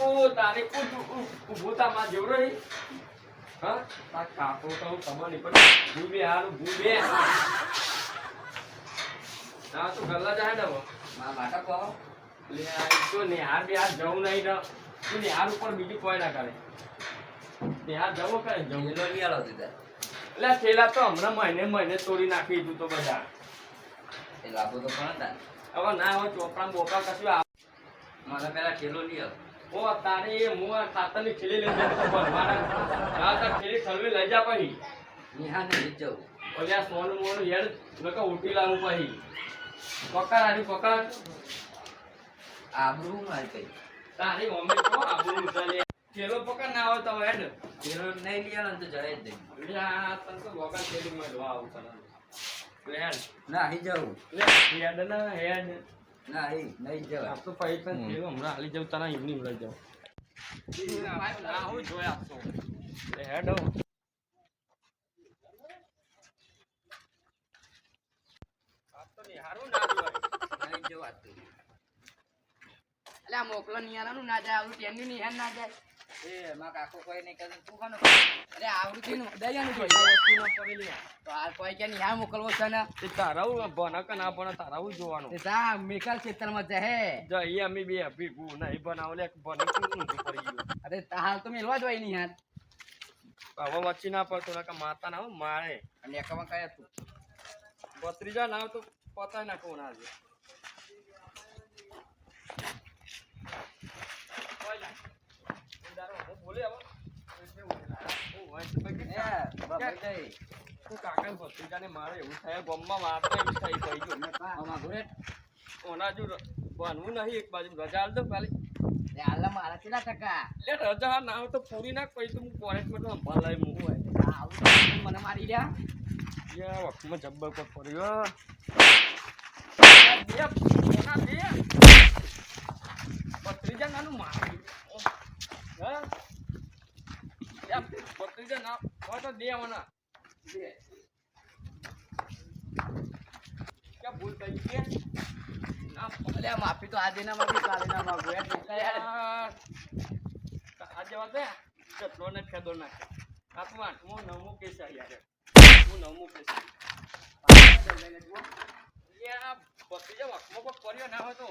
ઓ તારે થા, માં જેવડો નહીં. હા? કાકો તો હું નહીં પડે. ભૂબે હારું, ભૂબે. ના, તો ગલ્લા જાય ને મા માટે કહો લે, આ તો નિહાર બિહાર જવું નહીં ને. તું નિહાર ઉપર બીજું કોઈ ના કરે. નિહાર જવું કરે, જવું. એનો લઈ આલો દીધા એટલે થેલા તો હમણાં મહિને મહિને તોડી નાખી દીધું તો બધા એ લાભો તો પણ હતા હવે ના હોય ચોપડા બોપડા કશું આવે મને પેલા ઠેલો લઈ આલો ઓ તારે એ મું આ ખાતરની ખીલી લઈ જાય તો ભરવાના તાર ખીલી ઠલવી લઈ જા પછી. નિહાને લઈ જવું ઓલ્યા સોનું મોનું હેડ નકર ઉઠી લાવું પછી. પકડ આની પકડ. આબરૂ મારી કઈ. તારી મમ્મી તો આબરૂ થેલો પકડ ના હોય તો હેડ. નહીં ને તો જડાઈ જ નહીં. લ્યા તને તો માં આવું તને. હેડ. ના અહીં જવું લે હેડ ના હેડ. ના અહીં નહીં જવા આપ તો પૈસા થેલો હમણાં હાલી જાઉં તને ઇવનિંગ લઈ જાવ હેડ આ તો નિહારું ના જોવાય. નહીં જવા તું અલ્યા મોકલો નિયારાનું ના જાય આવડું ટેન્યુ નિહાર ના જાય. એ માં કાકો કોઈ નહીં કરે. તું કોનો અરે આવડું તેનું દયાનું પૈસા વસ્તુમાં પડેલી તો હાલ કોઈ કે નિહાર મોકલવો છે ને? તે તારાવું ભણે કે ના ભણે તારાવું જોવાનું. તે તા મેકાલ ક્ષેત્રમાં જાય જો એ અમે બે ભેગું નહીં બનાવ લે ભણે શું પડી ગયું. અરે હાલ તો મેલવા જ હોય નિહાર હવે વચ્ચે ના પડતો માતા ના મારે. અને એકમાં કયા તું. ભત્રીજા ના તો પતાય નાખો ના છે બોલે હવે હું હોય તો પછી એ બાબા જઈ તું કાકા ભત્રીજાને મારે એવું થાય ગમમાં વાર્તા એવું થઈ થઈ ગયું ઓના જો બનવું નહીં એક બાજુ રજા આલ દો ખાલી હાલ મારા. કેટલા ટકા લે રજા ના હોય તો પૂરી તો હું કોલેજમાં તો સંભાળ લઈ મૂકું હોય મને મારી રહ્યા યા વખતમાં જબ્બર પર પડ્યો બે ઓના બે બત્રીજા નાનું મારી હા? યા ના હોય તો દે ઓના દે ક્યાં ભૂલ થઈ ગઈ ના અલ્યા માફી તો આજે ના માગી કાલે ના માગું આજે વાત ચટલો ને ખેદો નાખે. આઠમો આઠમો નવમું કેસ યાર. હું નવમું કેસ યા બત્રીજા વખમાં કર્યો ના હોય તો.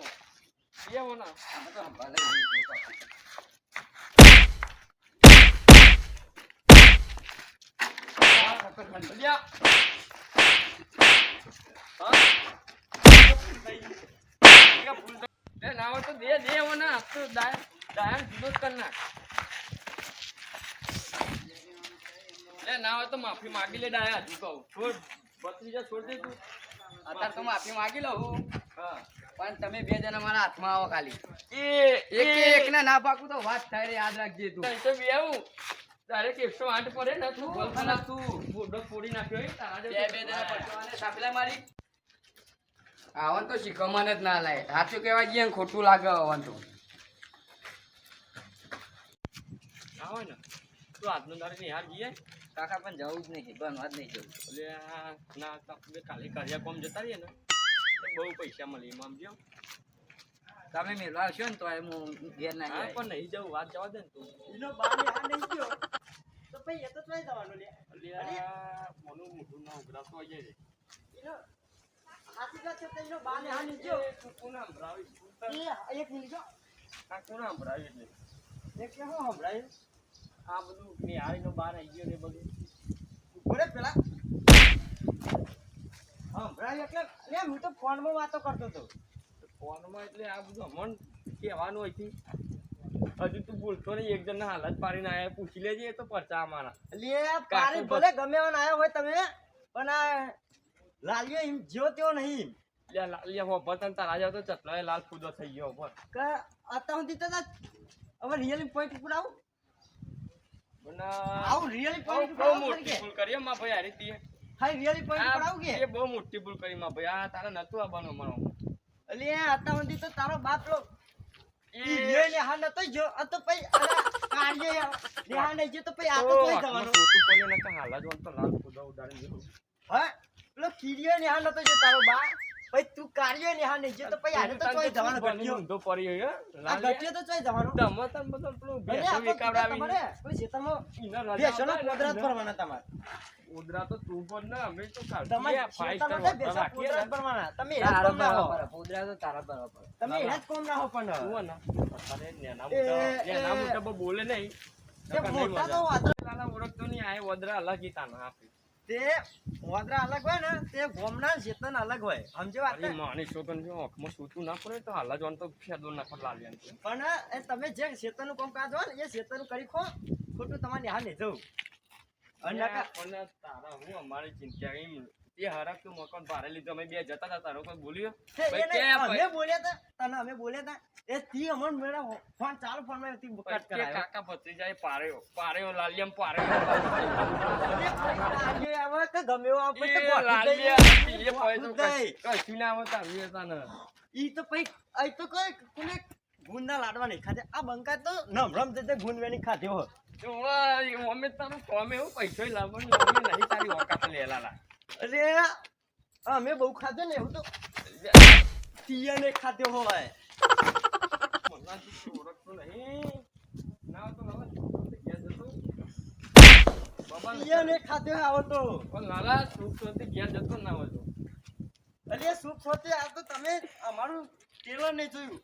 એ જ હા ના હોય તો દે દે હોના તો દાય દાયન જુદો જ કર નાખ લે ના હોય તો માફી માગી લે ડાયા હજુ કહું છોડ બત્રીજા છોડ દે તું અત્યારે તો માફી માગી લઉં પણ તમે બે જણા મારા હાથમાં આવો ખાલી એક એક ને ના પાકું તો વાત થાય યાદ રાખજે તું તો બી આવું તારે કે 108 પડે ને તું બોલ તું બોડો ફોડી નાખ્યો એ તારા બે બે જણા પડવાને સાપલા મારી. આવન તો શીખવાને જ ના લાય સાચું કહેવા જઈએ ને ખોટું લાગે આવન તો. ના ને. તું આજનો નિહાર જઈએ કાકા પણ જવું જ નહીં બનવા જ નહીં જવું. એટલે ના કાલે કર્યા કોમ જતા રહીએ ને. બહુ પૈસા મળે એમાં સમજ્યો તમે મેલો આવશો ને તો હું ઘેર ના જાય. પણ નહીં જવું વાત જવા દે ને તું. એનો બાને આ નહીં ગયો તો ભાઈ એ તો ચોય જવાનું લે. આ મોનું મોઢું ના ઉઘરાતો હોય જાય એનો હાથી વાત છે તો એનો બાને આ નહીં ગયો તું કોને સંભળાવીશ? એ એક મિનિટ જો આ કોને સંભળાવીશ એટલે? એ કે હું સંભળાયું? આ બધું નિહાળીનો બાર આવી ગયો ને બધું. બોલે પેલા. સંભળાયું એટલે લે હું તો ફોનમાં વાતો કરતો હતો. ફોનમાં એટલે આ બધું હમણ કહેવાનું હોય હજુ તું બોલતો નહીં એક જણ હાલત પાડીને આયા પૂછી લેજે એ તો પરચા અમારા. લે પારી ભલે ગમે એવાનો આવ્યો હોય તમે પણ આ લાલિયો એમ જ્યો તેવો નહીં લે લાલિયા હો બતન તારા જાવ તો ચટલો લાલ ફૂદો થઈ ગયો પર કે અત્યાર સુધી તો હવે રિયલી પોઈન્ટ ઉપર આવું. પણ આવું રિયલી પોઈન્ટ ઉપર મોટી ભૂલ કરી હો માં ભાઈ હારી તીએ. હા રિયલી પોઈન્ટ ઉપર આવું કે. એ બહુ મોટી ભૂલ કરી માં ભાઈ આ તારે નતું આવવાનું અમારો એટલે આતા સુધી તો તારો બાપ લો. એ ઈ ને હા નતો જો આ તો પઈ કાર્ય લેહા નહીં જો તો પછી આ તો કોઈ હાથમાં તું સોટું પડ્યું તો હાલા જ તો લાલ ફૂદો ઉડાડી દીધું હા? પેલો કીડીઓ ને હા નતો જો તારો બા તું કાર્ય ને હા નહીં તો પછી આને તો ચોય જવાનું. ઘટ્યો ઊંધો પડી ગયો, આ લાલિયા. તો ચોય જવાનું. તમે તને બધો પેલું ભલે ભેંસો તમારે કોઈ ખેતરમાં ઈને રજા ભેંસોનો આપે ને પોદરા જ ઈને. ભરવાના તમારે. ઉદરા તો તું પણ ના અમે તો રાખીએ તમે એના કોમ ના હો બરાબર તો તારા બરાબર. તમે એના કોમ ના હો પણ. જુઓ ને, અત્યારે નેના મોટા- નેના મોટા બોલે નહીં. મોટા તો મજા. ઓળખતો નહીં, આ વદરા અલગ ગીતા ના આપે. તે વાંદરા અલગ હોય ને તે ગોમના ચેતન અલગ હોય. સમજો વાત અરે માની છોકરાને જો આંખમાં સૂતું ના પડે તો હાલ જોન તો ફેદો ના પર લાલિયાને પણ એ તમે જે ચેતન કામ કાજ હોય ને એ ચેતન કરી ખો. ખોટું તમારે નિહાળ નહીં જવું. અને તારા હું અમારી ચિંતા એમ એ હરક તું મકાન ભારે લીધો. અમે બે જતા હતા. તારો કોઈ બોલ્યો? ભાઈ કે અમે બોલ્યા હતા તને અમે બોલ્યા હતા એ તી અમન મેળા ફોન ચાલુ ફોનમાં તી કટ કરાયો. કાકા ભત્રીજાએ પાડ્યો પારેયો પારેયો. લાલિયમ અને આજે આવે કે ગમે એવો તો ગોઠવી લાલિયા એ પૈસો. કશું- ના આવતા આવ્યું હતા ઈ તો પઈ આઈ તો કઈ કોને ગુંદા લાડવા નહીં ખાધે. આ બંકા તો નમ રમ જતે ગુંદ વેણી ખાધે હો અમે તારું કોમે એવું પૈસો લાવવાનું નહીં. તારી ઓકાત લેલા લા. અરે અમે બહુ ખાધે ને, એવું તો તિયાને ખાધે હોય. તિયાને ખાધે આવો તો. પણ લાલા સુખ શાંતિ ઘેર જતો ના હોય. અરે, સુખ સોતે તમે અમારું ટેલર નહીં જોયું.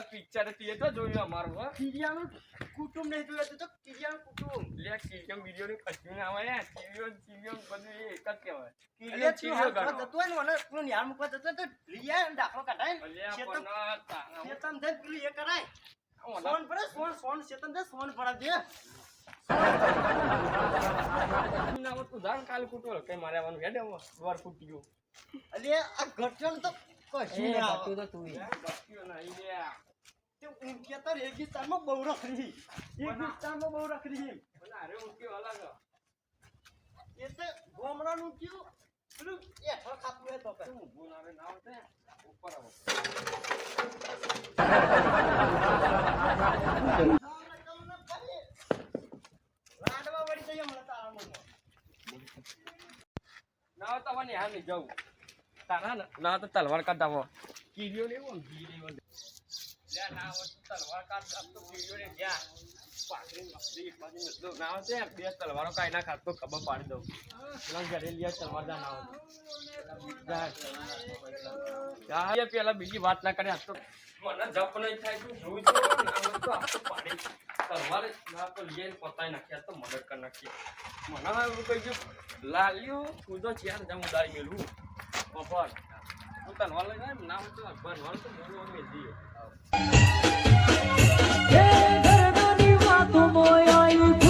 એ તો જોયું અમારું હા. કિરિયાનું કુટુંબ નહીં જોયું હતું તો કિરિયાનું કુટુંબ. લે કિરિયાનું વિડિયો ની કશું ના આવે યાર સીરિયમ સીરિયમ બધું એ એક જ કહેવાય. એટલે સીરિયમ તું સીરિયમ જતો હોય ને મને પેલું યાર મુકવા જતો તો લઈ આય દાખલો કાઢાય ને. તારા હું- શેતમ જઈને પેલું એ કરાય. સોન પડે સોન સોન શેતમ દે સોન ના તો જાણ કાલે કૂટો મારે આવવાનું હેડે દ્વાર ફૂટી ગયું અલે આ ઘટ્યો તો કશું ના તો તું લે. તે ઊંઘ્યા તો રેગિસ્તાનમાં બહુ રખડી. રેગિસ્તાનમાં બહુ રખડી અરે ઊંઘ્યો અલગ. એ તો ગોમડાનું કયું? પેલું એઠળ ખાતું હોય તો શું ઊભું ના રે ના હોત ને, ઉપર આવો. લાડવા વળી જઈએ હમણાં તારા મોંમાં. ના હોય તો નિહાળ નહીં જવું. તારા ને હોય તો તલવાર કાઢાવો કીડીઓ ને એવું કીડીઓ ને ના ને. ના બે તલવારો કાઢી નાખ આજ તો ખબર પાડી દઉં ઘરે આવ તલવાર ના પેલા બીજી વાત ના કરે તો મને જપ નહીં થાય તું જોઈ તો ના પાડી તલવારે ના તો લઈ આવીને પતાઈ નાખ્યા તો મદદ કરી નાખી મને એવું કહી લાલ્યો તો ચાર જામ ઉડાડી ગયેલું બપોર ઘરની વાતો મોય આવ્યું